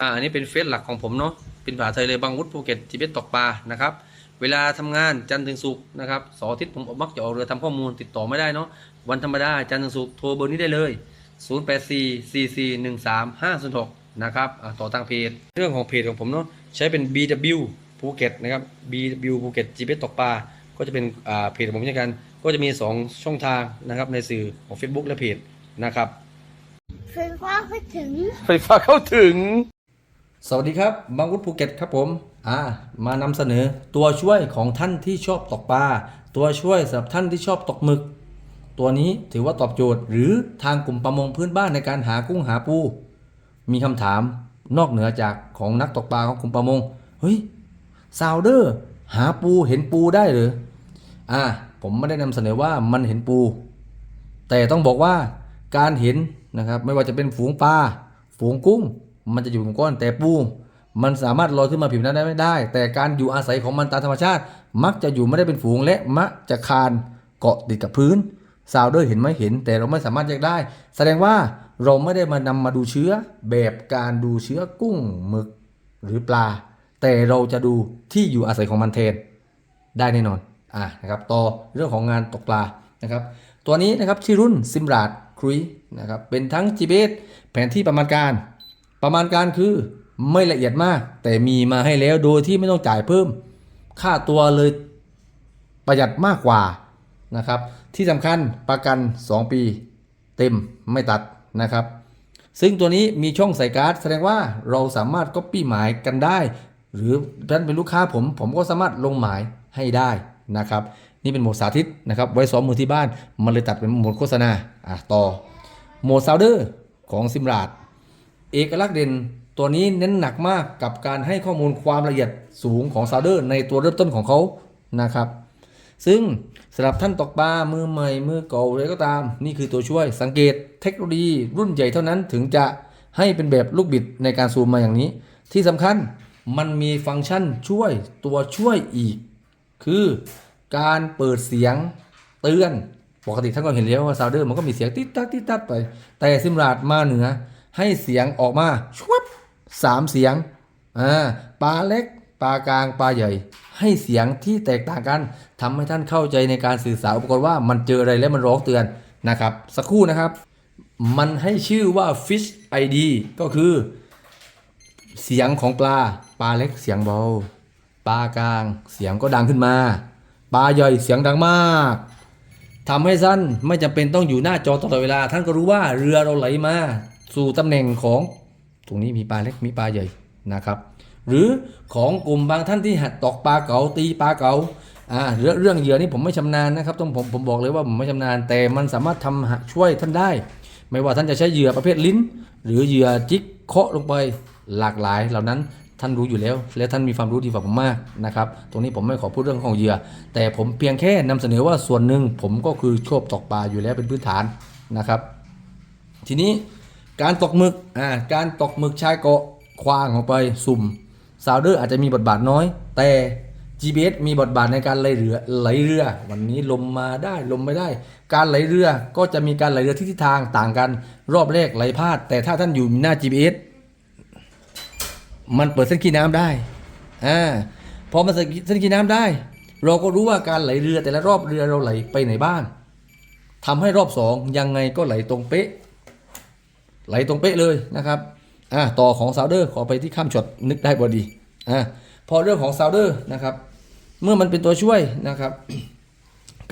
อ่าอันนี้เป็นเฟซหลักของผมเนาะเป็นภาษาไทยเลยบางวุฒิภูเก็ตจีเบสตกปลานะครับเวลาทำงานจันทร์ถึงศุกร์นะครับเสาร์อาทิตย์ผมมักจะออกเรือทำข้อมูลติดต่อไม่ได้เนาะวันธรรมดาจันทร์ถึงศุกร์โทรเบอร์นี้ได้เลย 0 8 4 4 4 1 3 5 0 6นะครับอ่าต่อทางเพจ เรื่องของเพจของผมเนาะใช้เป็น BW ภูเก็ตนะครับ BW ภูเก็ตจีเบสตกปลาก็จะเป็นอ่าเพจของผมเช่นกัน ก็จะมี 2 ช่องทางนะครับในสื่อของ Facebook และเพจนะครับไฟฟ้าก็ถึงไฟฟ้าเข้าถึง สวัสดีครับบางวุฒิภูเก็ตครับผมอ่ามานำเสนอตัวช่วยของท่านที่ชอบตกปลาตัวช่วยสำหรับท่านที่ชอบตกหมึก ตัวนี้ถือว่าตอบโจทย์ หรือทางกลุ่มประมงพื้นบ้านในการหากุ้งหาปู มีคำถามนอกเหนือจากของนักตกปลาของกลุ่มประมงเฮ้ยซาวเดอร์หาปูเห็นปูได้หรืออ่าผมไม่ได้นำเสนอว่ามันเห็นปู แต่ต้องบอกว่าการเห็นนะครับไม่ว่าจะเป็นฝูงปลาฝูงกุ้ง มันจะอยู่เป็นก้อนแต่ปูมันสามารถลอยขึ้นมาผิวน้ำได้ไม่ได้ แต่การอยู่อาศัยของมันตามธรรมชาติ มักจะอยู่ไม่ได้เป็นฝูงและมักจะคานเกาะติดกับพื้นซาวเดอร์เห็นไหมเห็น แต่เราไม่สามารถแยกได้ แสดงว่าเราไม่ได้มานำมาดูเชื้อแบบการดูเชื้อกุ้งหมึกหรือปลา แต่เราจะดูที่อยู่อาศัยของมันแทนได้แน่นอนอะนะครับต่อเรื่องของงานตกปลานะครับ ตัวนี้นะครับชื่อรุ่นซิมราดครุยนะครับเป็นทั้ง GPS แผนที่ประมาณการ ประมาณการคือไม่ละเอียดมาก แต่มีมาให้แล้วโดยที่ไม่ต้องจ่ายเพิ่ม ค่าตัวเลยประหยัดมากกว่านะครับ ที่สำคัญประกัน 2 ปี เต็มไม่ตัดนะครับ ซึ่งตัวนี้มีช่องใส่การ์ดแสดงว่าเราสามารถก๊อปปี้หมายกันได้ หรือท่านเป็นลูกค้าผม ผมก็สามารถลงหมายให้ได้นะครับ นี่เป็นโหมดสาธิตนะครับ ไว้ซ้อมมือที่บ้าน มันเลยตัดเป็นโหมดโฆษณาอะต่อโหมดซาวเดอร์ของซิมราด เอกลักษณ์เด่นตัวนี้เน้นหนักมากกับการให้ข้อมูลความละเอียดสูงของซาวเดอร์ในตัวเริ่มต้นของเขานะครับ ซึ่งสำหรับท่านตกปลามือใหม่มือเก่าอะไรก็ตาม นี่คือตัวช่วยสังเกตเทคโนโลยีรุ่นใหญ่เท่านั้นถึงจะให้เป็นแบบลูกบิดในการซูมมาอย่างนี้ ที่สำคัญมันมีฟังก์ชันช่วยตัวช่วยอีก คือการเปิดเสียงเตือนปกติท่านก็เห็นแล้วว่าซาวเดอร์มันก็มีเสียงติดตัดติดตัดไป แต่ซิมราดมาเหนือ ให้เสียงออกมาชวบสามเสียงอ่าปลาเล็กปลากลางปลาใหญ่ ให้เสียงที่แตกต่างกันทำให้ท่านเข้าใจในการสื่อสารอุปกรณ์ว่ามันเจออะไรแล้วมันร้องเตือนนะครับ สักครู่นะครับ มันให้ชื่อว่า Fish ID ก็คือ เสียงของปลา ปลาเล็กเสียงเบาปลากลางเสียงก็ดังขึ้นมา ปลาใหญ่เสียงดังมากทำให้ท่านไม่จำเป็นต้องอยู่หน้าจอตลอดเวลา ท่านก็รู้ว่าเรือเราไหลมา สู่ตำแหน่งของตรงนี้มีปลาเล็กมีปลาใหญ่นะครับ หรือของกลุ่มบางท่านที่หัดตกปลาเก๋าตีปลาเก๋าอ่าเรื่องเรื่องเหยื่อนี่ผมไม่ชำนาญนะครับต้องผมผมบอกเลยว่าผมไม่ชำนาญแต่มันสามารถทำหาช่วยท่านได้ ไม่ว่าท่านจะใช้เหยื่อประเภทลิ้น หรือเหยื่อจิกเคาะลงไปหลากหลาย เหล่านั้นท่านรู้อยู่แล้ว และท่านมีความรู้ดีกว่าผมมากนะครับตรงนี้ผมไม่ขอพูดเรื่องของเหยื่อ แต่ผมเพียงแค่นำเสนอว่าส่วนหนึ่งผมก็คือชอบตกปลาอยู่แล้วเป็นพื้นฐานนะครับ ทีนี้ การตกหมึกอ่าการตกหมึกชายเกาะควางออกไปสุ่มซาวเดอร์อาจจะมีบทบาทน้อย แต่ GPS มีบทบาทในการไหลเรือไหลเรือ วันนี้ลมมาได้ลมไม่ได้ การไหลเรือก็จะมีการไหลเรือที่ทิศทางต่างกัน รอบแรกไหลพลาด แต่ถ้าท่านอยู่หน้า GPS มันเปิดเส้นขี้น้ำได้อ่าพอมันเปิดเส้นขี้น้ำได้ เราก็รู้ว่าการไหลเรือแต่ละรอบเรือเราไหลไปไหนบ้างทำให้รอบสองยังไงก็ไหลตรงเป๊ะ ไหลตรงเป๊ะเลยนะครับอ่าต่อของซาวเดอร์ขอไปที่ข้ามช็อตนึกได้พอดีอ่าพอเรื่องของซาวเดอร์นะครับ เมื่อมันเป็นตัวช่วยนะครับ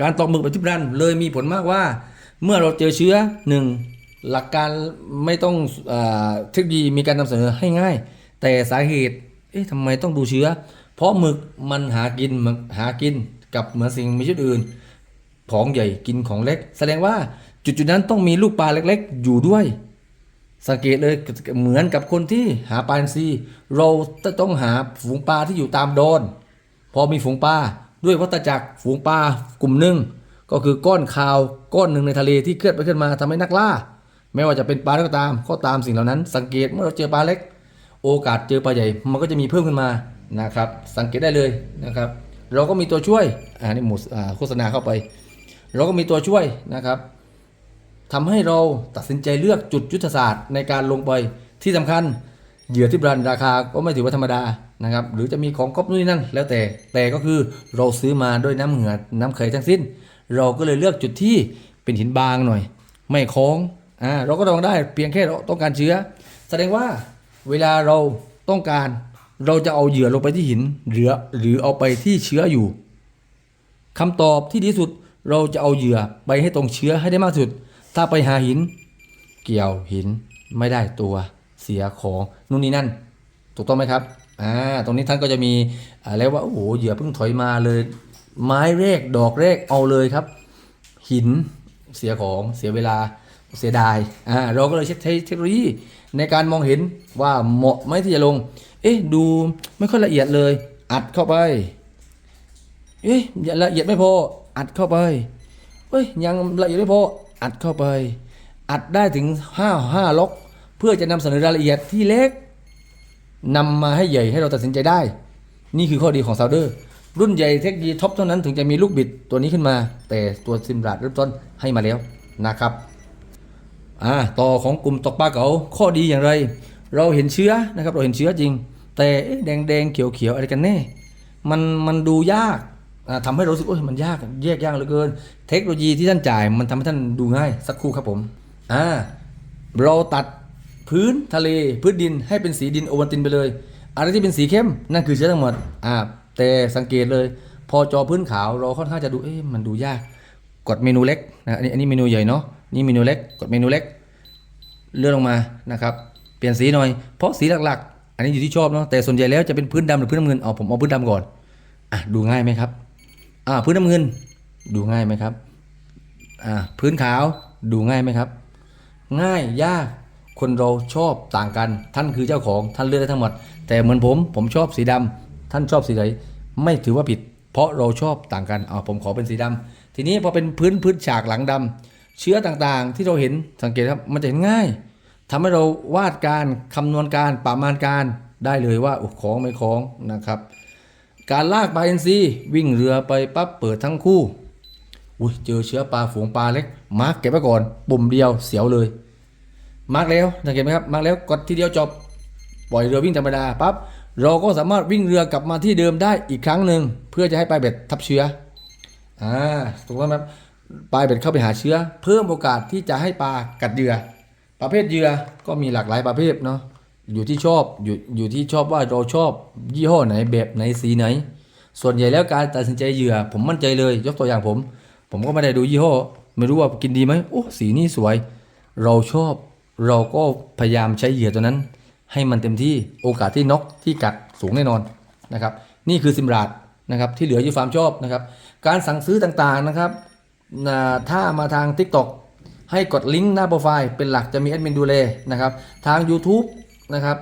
การตอกหมึกแบบทิพรันเลยมีผลมากว่า เมื่อเราเจอเชื้อหนึ่งหลักการไม่ต้องอาเทคโนโลยีมีการนำเสนอให้ง่าย แต่สาเหตุเอ๊ะทำไมต้องดูเชื้อ เพราะหมึกมันหากินมันหากินกับเหมือนสิ่งมีชีวิตอื่น ของใหญ่กินของเล็ก แสดงว่าจุดจุดๆนั้นต้องมีลูกปลาเล็ก ๆ อยู่ด้วย สังเกตเลยเหมือนกับคนที่หาปลาอินทรีเราต้องหาฝูงปลาที่อยู่ตามโดน พอมีฝูงปลาด้วยวัฏจักรฝูงปลากลุ่มหนึ่งก็คือก้อนคาวก้อนหนึ่งในทะเลที่เคลื่อนไปขึ้นมาทำให้นักล่า ไม่ว่าจะเป็นปลาก็ตามก็ตามสิ่งเหล่านั้น สังเกตเมื่อเราเจอปลาเล็ก โอกาสเจอปลาใหญ่มันก็จะมีเพิ่มขึ้นมานะครับ สังเกตได้เลยนะครับ เราก็มีตัวช่วยอ่านี่หมดโฆษณาเข้าไป เราก็มีตัวช่วยนะครับ ทำให้เราตัดสินใจเลือกจุดยุทธศาสตร์ในการลงไปที่สำคัญเหยื่อที่แบรนด์ราคาก็ไม่ถือว่าธรรมดานะครับหรือจะมีของก๊อปนู่นนั่นแล้วแต่แต่ก็คือเราซื้อมาด้วยน้ำเหงื่อน้ำเคยทั้งสิ้น เราก็เลยเลือกจุดที่เป็นหินบางหน่อย ไม่โค้งอ่าเราก็ลองได้เพียงแค่เราต้องการเชื้อ แสดงว่าเวลาเราต้องการเราจะเอาเหยื่อลงไปที่หินหรือหรือเอาไปที่เชื้ออยู่คำตอบที่ดีสุดเราจะเอาเหยื่อไปให้ตรงเชื้อให้ได้มากสุด ถ้าไปหาหิน เกี่ยวหินไม่ได้ตัวเสียของนู่นนี่นั่น ถูกต้องไหมครับอ่าตรงนี้ท่านก็จะมีอ่าแล้วว่าโอ้โหเหยื่อเพิ่งถอยมาเลย ไม้แรกดอกแรกเอาเลยครับ หินเสียของเสียเวลาเสียดายอ่าเราก็เลยใช้เทคโนโลยีในการมองเห็นว่าเหมาะไหมที่จะลง เอ๊ะดูไม่ค่อยละเอียดเลย อัดเข้าไป เอ๊ะละเอียดไม่พออัดเข้าไปเอ้ยยังละเอียดไม่พอ อัดเข้าไป อัดได้ถึง5 5ล็อก เพื่อจะนำเสนอรายละเอียดที่เล็กนำมาให้ใหญ่ให้เราตัดสินใจได้ นี่คือข้อดีของซาวเดอร์รุ่นใหญ่เทคโนโลยีท็อปเท่านั้นถึงจะมีลูกบิดตัวนี้ขึ้นมา แต่ตัวซิมราดเริ่มต้นให้มาแล้วนะครับอ่าต่อของกลุ่มตกปลาเก๋าข้อดีอย่างไร เราเห็นเชื้อนะครับเราเห็นเชื้อจริง แต่แดงแดงเขียวเขียวอะไรกันแน่ มันมันดูยาก อ่าทำให้เรารู้สึกโอ้ยมันยากแยกยากเหลือเกิน เทคโนโลยีที่ท่านจ่ายมันทำให้ท่านดูง่ายสักครู่ครับผมอ่าเราตัดพื้นทะเลพื้นดินให้เป็นสีดินโอวัลตินไปเลย อะไรที่เป็นสีเข้มนั่นคือเชื้อทั้งหมดอ่าแต่สังเกตเลย พอจอพื้นขาวเราค่อนข้างจะดูเอ๊ะมันดูยาก กดเมนูเล็กนะอันนี้อันนี้เมนูใหญ่เนาะนี่เมนูเล็กกดเมนูเล็ก เลื่อนลงมานะครับเปลี่ยนสีหน่อยเพราะสีหลักๆ อันนี้อยู่ที่ชอบเนาะแต่ส่วนใหญ่แล้วจะเป็นพื้นดำหรือพื้นน้ำเงินเอาผมเอาพื้นดำก่อนอะดูง่ายไหมครับ อ่าพื้นน้ำเงิน ดูง่ายไหมครับอ่าพื้นขาวดูง่ายไหมครับ ง่ายยากคนเราชอบต่างกัน ท่านคือเจ้าของท่านเลือกได้ทั้งหมด แต่เหมือนผมผมชอบสีดำท่านชอบสีไหนไม่ถือว่าผิด เพราะเราชอบต่างกันเอาผมขอเป็นสีดำทีนี้พอเป็นพื้นพื้นฉากหลังดำเชื้อต่างๆ ที่เราเห็นสังเกตครับมันจะเห็นง่ายทำให้เราวาดการคำนวณการประมาณการได้เลยว่าอของไม่ของนะครับ การลากปลาอินทรีวิ่งเรือไปปั๊บเปิดทั้งคู่อุ้ยเจอเชื้อปลาฝูงปลาเล็กมาร์กเก็บไว้ก่อน ปุ่มเดียวเสียวเลยมาร์กแล้วสังเกตไหมครับมาร์กแล้วกดทีเดียวจบปล่อยเรือวิ่งธรรมดาปั๊บเราก็สามารถวิ่งเรือกลับมาที่เดิมได้อีกครั้งหนึ่งเพื่อจะให้ปลายเบ็ดทับเชื้ออ่าถูกต้องไหมครับปลายเบ็ดเข้าไปหาเชื้อ เพิ่มโอกาสที่จะให้ปลากัดเหยื่อ ประเภทเหยื่อก็มีหลากหลายประเภทเนาะ อยู่ที่ชอบอยู่อยู่ที่ชอบว่าเราชอบยี่ห้อไหนแบบไหนสีไหน ส่วนใหญ่แล้วการตัดสินใจเหยื่อ ผมมั่นใจเลย ยกตัวอย่างผม ผมก็ไม่ได้ดูยี่ห้อ ไม่รู้ว่ากินดีไหมโอ้สีนี้สวย เราชอบ เราก็พยายามใช้เหยื่อตัวนั้น ให้มันเต็มที่โอกาสที่นกที่กัดสูงแน่นอนนะครับ นี่คือซิมราดนะครับที่เหลืออยู่ฟาร์มชอบนะครับ การสั่งซื้อต่างๆนะครับถ้ามาทาง TikTok ให้กดลิงก์หน้าโปรไฟล์เป็นหลักจะมีแอดมินดูแลนะครับ ทาง YouTube นะครับ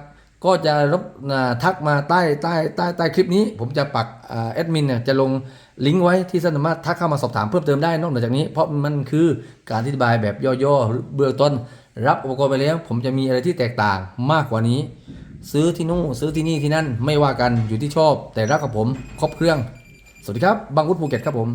ก็จะรบทักมาใต้ใต้ใต้ใต้คลิปนี้ ผมจะปักอแอดมินเนี่ยจะลงลิงก์ไว้ที่สามารถทักเข้ามาสอบถามเพิ่มเติมได้นอกเหนือจากนี้ เพราะมันคือการอธิบายแบบย่อๆเบื้องต้น รับอุปกรณ์ไปแล้ว ผมจะมีอะไรที่แตกต่างมากกว่านี้ ซื้อที่นู่นซื้อที่นี่ที่นั่นไม่ว่ากันอยู่ที่ชอบ แต่รักกับผมครบเครื่อง สวัสดีครับบางวุฒิภูเก็ตครับผม